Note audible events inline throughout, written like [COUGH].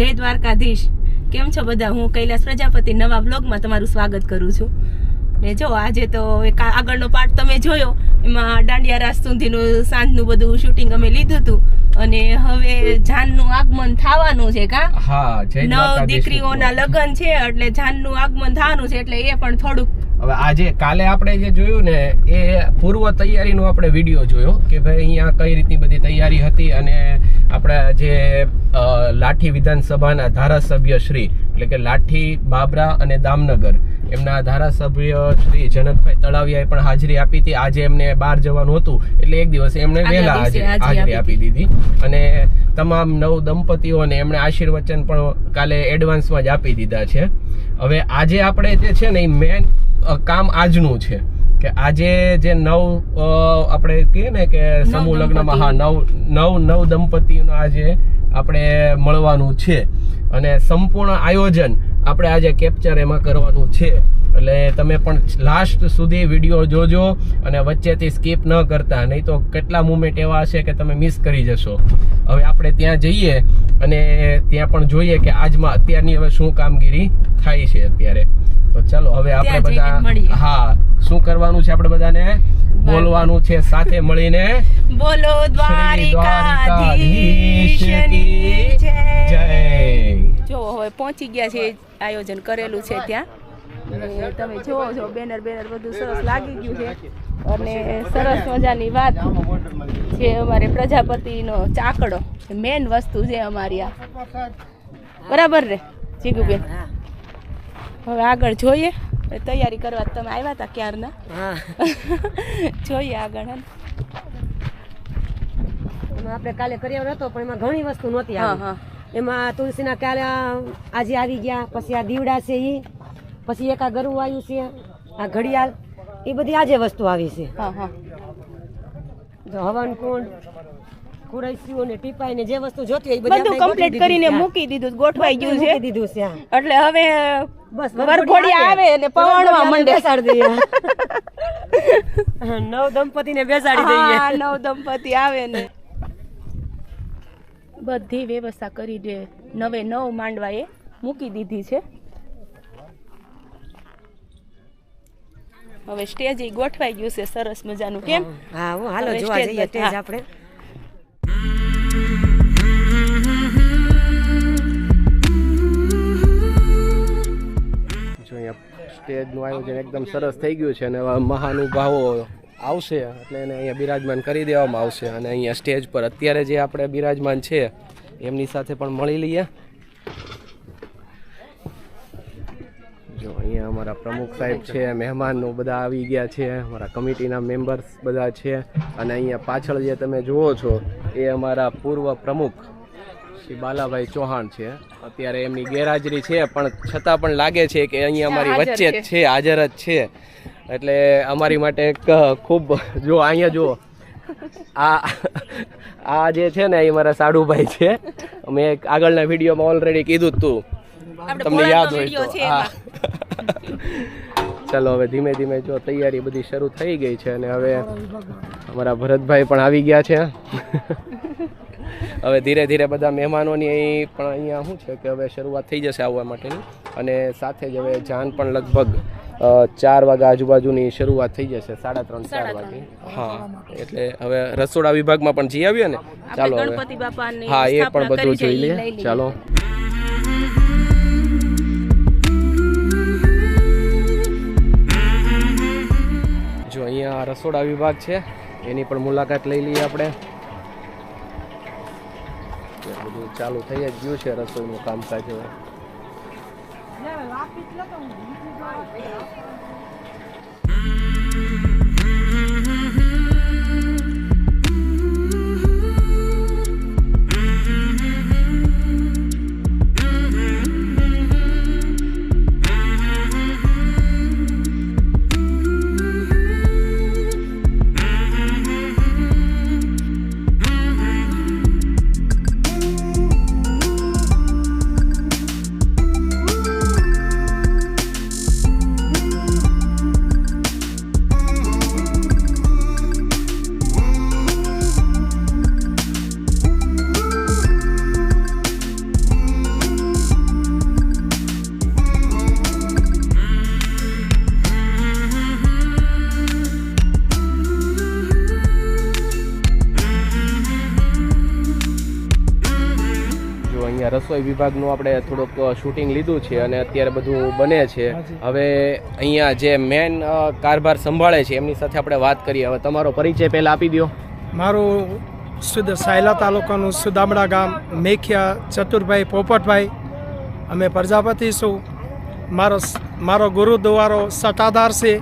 જય દ્વારકાધીશ. કેમ છો બધા? હું કૈલાસ પ્રજાપતિ. નવા બ્લોગમાં તમારું સ્વાગત કરું છું. ને જો આજે તો એક આગળનો પાર્ટ તમે જોયો. એમાં દાંડિયા રાસ સુધીનું સાંજનું બધું શૂટિંગ અમે લીધું હતું. અને હવે જાનનું આગમન થવાનું છે કા? નવ દીકરીઓના લગ્ન છે એટલે જાનનું આગમન થવાનું છે એટલે એ પણ થોડુંક હવે આજે કાલે આપણે જે જોયું ને એ પૂર્વ તૈયારીનો આપણે વીડિયો જોયો કે ભાઈ અહીંયા કઈ રીતની બધી તૈયારી હતી અને આપણા જે લાઠી વિધાનસભાના ધારાસભ્ય શ્રી એટલે કે લાઠી બાબરા અને દામનગર એમના ધારાસભ્ય શ્રી જનકભાઈ તળાવિયાએ પણ હાજરી આપી હતી. આજે એમને બહાર જવાનું હતું એટલે એક દિવસ એમણે વહેલા હાજરી આપી દીધી. અને તમામ નવ દંપતીઓને એમણે આશીર્વચન પણ કાલે એડવાન્સમાં જ આપી દીધા છે. હવે આજે આપણે જે છે ને એ મેન કામ આજનું છે. કે આજે જે નવ આપણે કહીએ ને કે સમૂહ લગ્નમાં હા નવ નવ નવ દંપતીનો આજે આપણે મળવાનું છે. અને સંપૂર્ણ આયોજન આપણે આજે કેપ્ચર એમાં કરવાનું છે. એટલે તમે પણ લાસ્ટ સુધી વીડિયો જોજો અને વચ્ચેથી સ્કીપ ન કરતા. નહીં તો કેટલા મુમેન્ટ એવા હશે કે તમે મિસ કરી જશો. હવે આપણે ત્યાં જઈએ અને ત્યાં પણ જોઈએ કે આજમાં અત્યારની હવે શું કામગીરી થાય છે અત્યારે. તો ચાલો હવે આપણે. બધા હા શું કરવાનું છે આપણે બધાને? બોલવાનું છે સાથે મળીને. બોલો જય જય. જો હવે પહોંચી ગયા છે આયોજન કરેલું છે ત્યાં. તમે જોવો છો બેનર બેનર બધું સરસ લાગી ગયું છે. અને સરસ મજાની વાત છે અમારે પ્રજાપતિનો ચાકડો. મેન વસ્તુ છે અમારી આ. બરાબર ને જીગુબેન? હવે આગળ જોઈએ. તૈયારી કરવા તમે આવ્યા હતા ક્યારના? [LAUGHS] જોઈએ આગળ આપણે કાલે કર્યો હતો પણ એમાં ઘણી વસ્તુ નહોતી હા આવી. હા. એમાં તુલસીના કાલે આજે આવી ગયા પછી આ દીવડા છે એ પછી એક આ ગરુ આવ્યું છે આ ઘડિયાળ એ બધી આજે વસ્તુ આવી છે. હા હા. જો હવન કુંડ કુરૈસીઓ ને ટીપાઈ ને જે વસ્તુ જોતી હોય બધું કમ્પ્લીટ કરીને મૂકી દીધું ગોઠવાઈ ગયું છે. દીધું છે. એટલે હવે બસ વરઘોડી આવે અને પવાણવા માંડે બેસાડી દઈએ નવ દંપતીને બેસાડી દઈએ. હા નવ દંપતી આવે ને. બધી વ્યવસ્થા કરી દે. નવે નવ માંડવા એ મૂકી દીધી છે. હવે સ્ટેજ ઈ ગોઠવાઈ ગયું છે સરસ મજાનું કેમ? હા હાલો જોવા જઈએ સ્ટેજ. આપણે. સ્ટેજનું આયોજન એકદમ સરસ થઈ ગયું છે અને મહાનુભાવો આવશે એટલે એને અહીંયા બિરાજમાન કરી દેવામાં આવશે અને અહીંયા સ્ટેજ પર અત્યારે જે આપણે બિરાજમાન છે, એમની સાથે પણ મળી લઈએ. જો અહીંયા અમારા પ્રમુખ સાહેબ છે, મહેમાનો બધા આવી ગયા છે, અમારા કમિટીના મેમ્બર્સ બધા છે અને અહીંયા પાછળ જે તમે જુઓ છો, એ અમારા પૂર્વ પ્રમુખ શ્રી બાલાભાઈ ચૌહાણ છે. અત્યારે એમની ગેરહાજરી છે પણ છતાં પણ લાગે છે કે અહીંયા અમારી વચ્ચે જ છે. હાજર જ છે. એટલે અમારી માટે એક ખૂબ જો અહીંયા જુઓ આ આ જે છે ને એ મારા સાડુભાઈ છે. મેં એક આગળના વિડીયોમાં ઓલરેડી કીધું તું. તમને યાદ હોય તો. હા. ચાલો હવે ધીમે ધીમે જો તૈયારી બધી શરૂ થઈ ગઈ છે અને હવે અમારા ભરતભાઈ પણ આવી ગયા છે. હવે ધીરે ધીરે બધા મહેમાનોની અહીં પણ અહીંયા શું છે કે હવે શરૂઆત થઈ જશે આવવા માટેની. અને સાથે જ હવે જાન પણ લગભગ ચાર વાગ્યા આજુબાજુની શરૂઆત થઈ જશે સાડા ત્રણ ચાર વાગે. હા એટલે હવે રસોડા વિભાગમાં પણ જઈ આવ્યો ને? ચાલો હવે. હા એ પણ બધું જોઈ લઈએ. ચાલો. જો અહીંયા રસોડા વિભાગ છે એની પણ મુલાકાત લઈ લઈએ આપણે તો બધું ચાલુ થઈ જ ગયું છે રસોઈનું કામકાજ હવે. અહીંયા વિભાગનું આપણે થોડુંક શૂટિંગ લીધું છે અને અત્યારે બધું બને છે. હવે અહીંયા જે મેન કારભાર સંભાળે છે એમની સાથે આપણે વાત કરીએ. હવે તમારો પરિચય પહેલાં આપી દો મારું સુદ સાયલા તાલુકાનું સુદામડા ગામ મેખિયા ચતુરભાઈ પોપટભાઈ. અમે પ્રજાપતિ છું. મારો મારો ગુરુદ્વારો સત્તાધાર છે.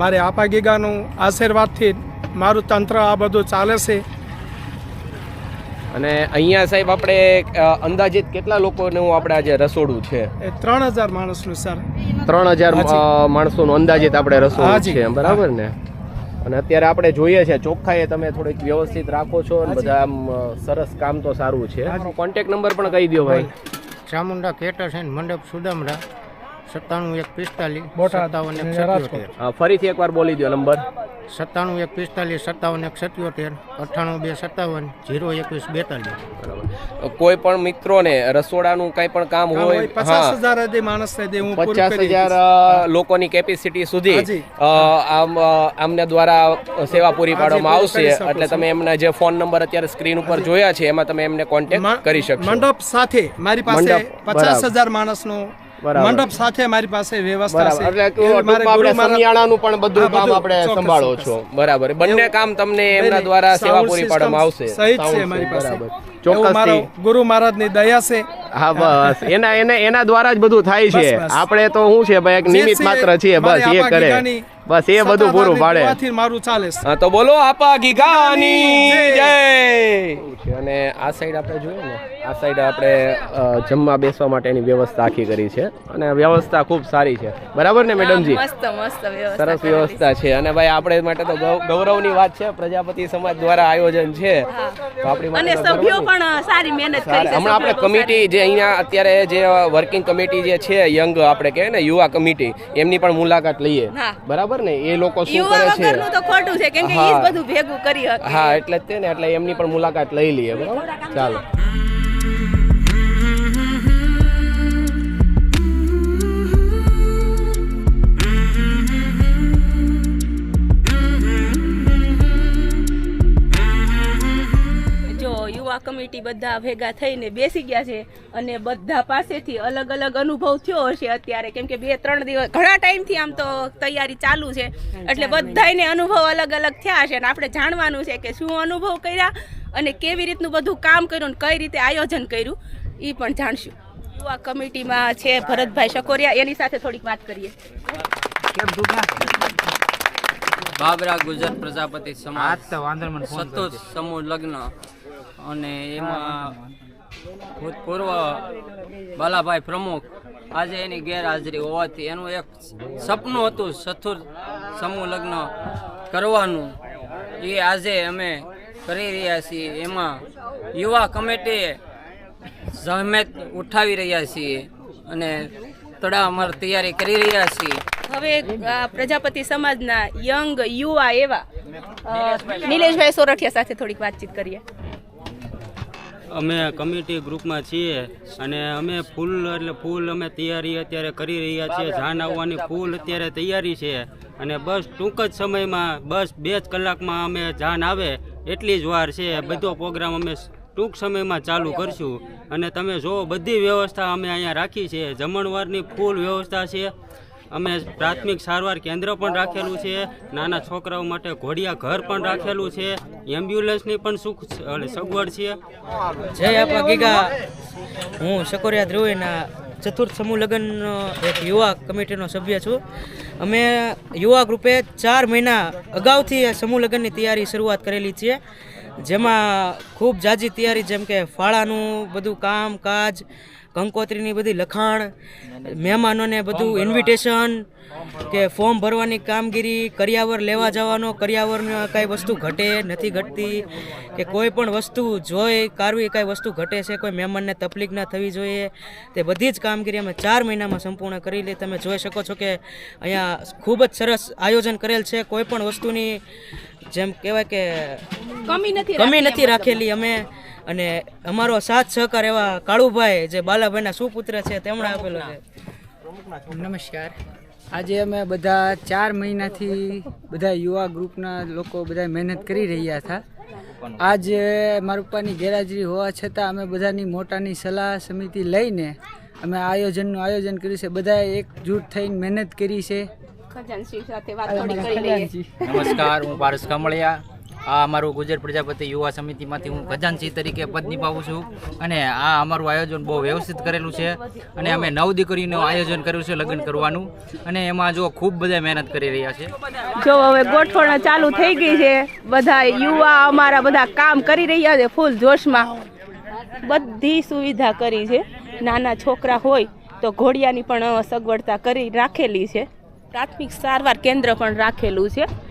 મારે આપા ગીગાનું આશીર્વાદથી મારું તંત્ર આ બધું ચાલે છે. અને અહીંયા સાહેબ આપણે અંદાજિત કેટલા લોકોનું આપણે આજે રસોડું છે? એ ત્રણ હજાર માણસનું સર. ત્રણ હજાર માણસોનું અંદાજિત આપણે રસોડું. છે બરાબર ને? અને અત્યારે આપણે જોઈએ છે ચોખ્ખાએ તમે થોડીક વ્યવસ્થિત રાખો છો અને બધા આમ સરસ કામ તો સારું છે. કોન્ટેક્ટ નંબર પણ કહી દો ભાઈ. ચામુંડા કેટર છે મંડપ સુદામડા. સત્તાણું એક પિસ્તાલીસ સત્તાવન એક. સત્યોતેર. ફરીથી એકવાર બોલી દો નંબર. સત્તાણું એક પિસ્તાલીસ સત્તાવન એક સત્યોતેર અઠ્ઠાણું બે સત્તાવન જીરો એકવીસ બેતાલીસ. બરાબર. કોઈ પણ મિત્રોને રસોડાનું કઈ પણ કામ હોય પચાસ હજાર માણસ થઈ દે હું પૂરું પચાસ હજાર લોકોની કેપેસિટી સુધી આમ આમને દ્વારા સેવા પૂરી પાડવામાં આવશે. એટલે તમે એમના જે ફોન નંબર અત્યારે સ્ક્રીન ઉપર જોયા છે એમાં તમે એમને કોન્ટેક્ટ કરી શકશો. મંડપ સાથે મારી પાસે પચાસ હજાર માણસનું બરાબર. મંડપ સાથે મારી પાસે વ્યવસ્થા છે. એટલે આપણે સમિયાણાનું પણ બધું કામ આપણે સંભાળો છો. બરાબર. બંને કામ તમને એમના દ્વારા સેવા પૂરી પાડવામાં આવશે. સહિત છે મારી પાસે. ચોક્કસથી. ગુરુ મહારાજની દયા છે. હા બસ. એના એના એના દ્વારા જ બધું થાય છે. આપણે તો શું છે ભાઈ એક નિમિત માત્ર છીએ બસ એ કરે. બસ એ બધું પૂરું પાડે. મારું ચાલે હા તો બોલો આપા ગીગાની જય. અને આ સાઈડ આપણે જોઈએ ને આ સાઈડ આપણે જમવા બેસવા માટેની વ્યવસ્થા આખી કરી છે. અને વ્યવસ્થા ખૂબ સારી છે. બરાબર ને મેડમજી? મસ્ત મસ્ત સરસ વ્યવસ્થા છે. અને ભાઈ આપણે માટે તો ગૌરવની વાત છે. પ્રજાપતિ સમાજ દ્વારા આયોજન છે. તો આપણી અને સભ્યો પણ સારી મહેનત કરી છે. હમણાં આપણે કમિટી જે અહીંયા અત્યારે જે વર્કિંગ કમિટી જે છે યંગ આપણે કહેવાય ને યુવા કમિટી એમની પણ મુલાકાત લઈએ. હા. બરાબર ને એ લોકો શું કરે છે? તો ખોટું છે કેમ કે હા. બધું ભેગું કરી હા એટલે જ તે ને એટલે એમની પણ મુલાકાત લઈ લઈએ બરાબર? ચાલો. યુવા કમિટી બધા ભેગા થઈને બેસી ગયા છે અને બધા પાસેથી અલગ અલગ અનુભવ થયો હશે અત્યારે. કેમ કે બે ત્રણ દિવસ ઘણા ટાઈમથી આમ તો તૈયારી ચાલુ છે. એટલે બધાને અનુભવ અલગ અલગ થયા હશે અને આપણે જાણવાનું છે કે શું અનુભવ કર્યા અને કેવી રીતનું બધું કામ કર્યું અને કઈ રીતે આયોજન કર્યું એ પણ જાણશું. યુવા કમિટીમાં છે ભરતભાઈ શકોરિયા. એની સાથે થોડીક વાત કરીએ. બાબરા ગુજરાત પ્રજાપતિ સમાજ. સમૂહ લગ્ન અને એમાં ભૂતપૂર્વ બાલાભાઈ પ્રમુખ આજે એની ગેરહાજરી હોવાથી એનું એક સપનું હતું સથુર સમૂહ લગ્ન કરવાનું. એ આજે અમે કરી રહ્યા છીએ. એમાં યુવા કમિટીએ જહેમત ઉઠાવી રહ્યા છીએ અને તડામાર તૈયારી કરી રહ્યા છીએ. હવે આ પ્રજાપતિ સમાજના યંગ યુવા એવા નિલેશભાઈ સોરઠિયા સાથે થોડીક વાતચીત કરીએ. અમે કમિટી ગ્રુપમાં છીએ અને અમે ફૂલ એટલે ફૂલ અમે તૈયારી અત્યારે કરી રહ્યા છીએ. જાન આવવાની ફૂલ અત્યારે તૈયારી છે અને બસ ટૂંક જ સમયમાં, બસ બે જ કલાકમાં અમે જાન આવે એટલી જ વાર છે. બધો પ્રોગ્રામ અમે ટૂંક સમયમાં ચાલુ કરશું. અને તમે જુઓ, બધી વ્યવસ્થા અમે અહીંયા રાખી છે. જમણવારની ફૂલ વ્યવસ્થા છે. અમે પ્રાથમિક સારવાર કેન્દ્ર પણ રાખેલું છે. નાના છોકરાઓ માટે ઘોડિયા ઘર પણ રાખેલું છે. એમ્બ્યુલન્સની પણ સુખ સગવડ છે. જય આપા ગીગા. હું શકોરિયા ધ્રુવીના ચતુર્થ સમૂહ લગ્નનો એક યુવા કમિટીનો સભ્ય છું. અમે યુવા ગ્રુપે ચાર મહિના અગાઉથી સમૂહ લગ્નની તૈયારી શરૂઆત કરેલી છે. જેમાં ખૂબ જાજી તૈયારી, જેમ કે ફાળાનું બધું કામ, કાજ કંકોત્રીની બધી લખાણ મહેમાનોને બધું ઇન્વિટેશન કે ફોર્મ ભરવાની કામગીરી કરિયાવર લેવા જવાનો કરિયાવરમાં કાંઈ વસ્તુ ઘટે નથી ઘટતી કે કોઈ પણ વસ્તુ જોઈ કારવી કાંઈ વસ્તુ ઘટે છે કોઈ મહેમાનને તકલીફ ના થવી જોઈએ તે બધી જ કામગીરી અમે ચાર મહિનામાં સંપૂર્ણ કરી લઈ. તમે જોઈ શકો છો કે અહીંયા ખૂબ જ સરસ આયોજન કરેલ છે. કોઈ પણ વસ્તુની જેમ કહેવાય કે કમી નથી કમી નથી રાખેલી અમે. અને અમારો સાથ સહકાર એવા કાળુભાઈ જે બાલાભાઈના સુપુત્ર છે તેમણે આપેલો છે. નમસ્કાર. આજે અમે બધા ચાર મહિનાથી બધા યુવા ગ્રુપના લોકો બધા મહેનત કરી રહ્યા હતા. આજ મારા પપ્પાની ગેરહાજરી હોવા છતાં અમે બધાની મોટાની સલાહ સમિતિ લઈને અમે આયોજનનું આયોજન કર્યું છે. બધાએ એકજૂટ થઈને મહેનત કરી છે. નમસ્કાર હું પારસ કામળિયા. આ અમારું ગુજરાત પ્રજાપતિ યુવા સમિતિમાંથી હું ખજાનસિંહ તરીકે પદ નિભાવું છું. અને આ અમારું આયોજન બહુ વ્યવસ્થિત કરેલું છે. અને અમે નવ દીકરીનું આયોજન કર્યું છે લગ્ન કરવાનું. અને એમાં જો ખૂબ બધા મહેનત કરી રહ્યા છે. જો હવે ગોઠવણ ચાલુ થઈ ગઈ છે. બધા યુવા અમારા બધા કામ કરી રહ્યા છે ફૂલ જોશમાં. બધી સુવિધા કરી છે. નાના છોકરા હોય તો ઘોડિયાની પણ સગવડતા કરી રાખેલી છે. પ્રાથમિક સારવાર કેન્દ્ર પણ રાખેલું છે.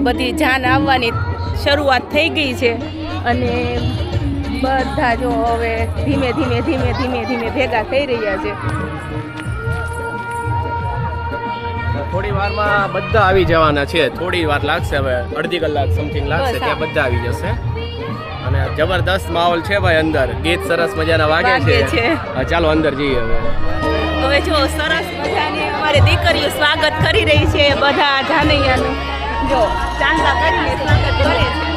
હવે બધી જાન આવવાની શરૂઆત થઈ ગઈ છે. અને બધા જો હવે ધીમે ધીમે ધીમે ધીમે ધીમે ભેગા થઈ રહ્યા છે. થોડી વારમાં બધા આવી જવાના છે. થોડી વાર લાગશે હવે અડધી કલાક સમથિંગ લાગશે ત્યાં બધા આવી જશે. અને જબરદસ્ત માહોલ છે ભાઈ અંદર. ગીત સરસ મજાના વાગે છે. ચાલો અંદર જઈએ હવે. હવે જો સરસ મજાની અમારી દીકરીઓ સ્વાગત કરી રહી છે બધા જાનૈયાનું જો ચાંદા કરીને સ્વાગત કરે છે.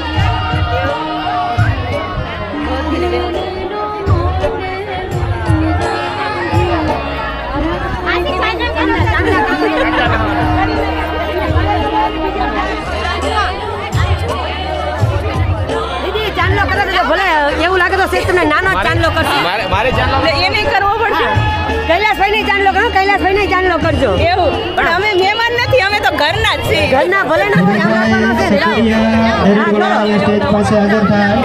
દીદી ચાંદલો કરે તો ભલે એવું લાગે તો શેઠ તમને નાનો ચાંદલો કરશે. મારે ચાંદલો એ નહીં એને કરવો પડશે. કૈલાસભાઈ ને ચાંદલો કરો કૈલાસભાઈ ને ચાંદલો કરજો. એવું? પણ અમે મહેમાન નથી અમે તો ઘરના જ છીએ. ઘરના ભલે ના.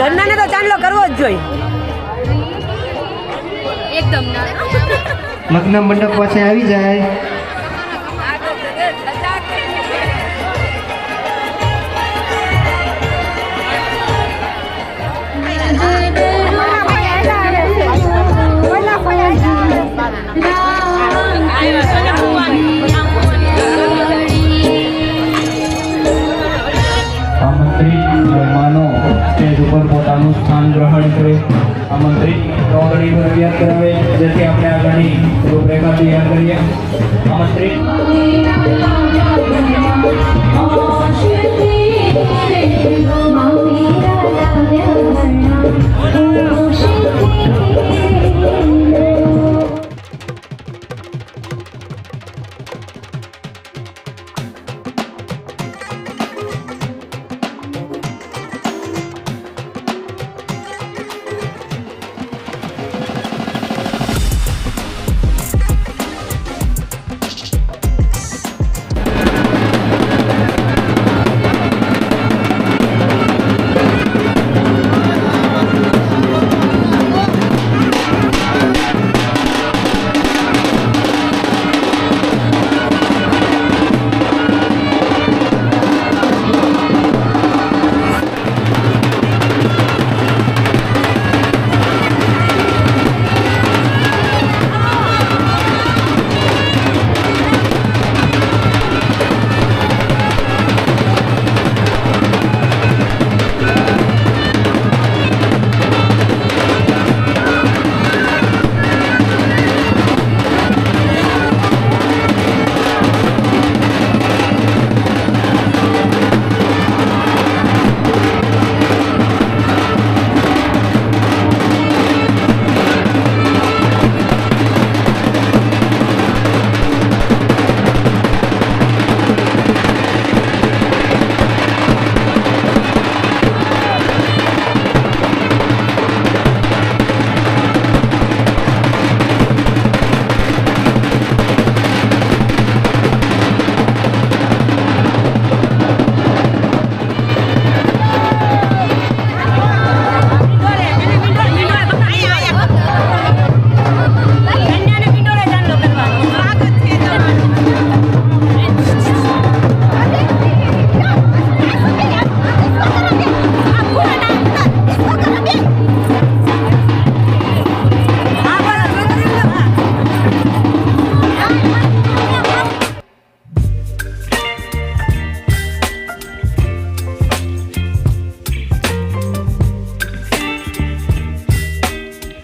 ઘરના ને તો ચાંદલો કરવો જ જોઈએ. લગ્ન મંડપ પાસે આવી જાય. Oh, yeah.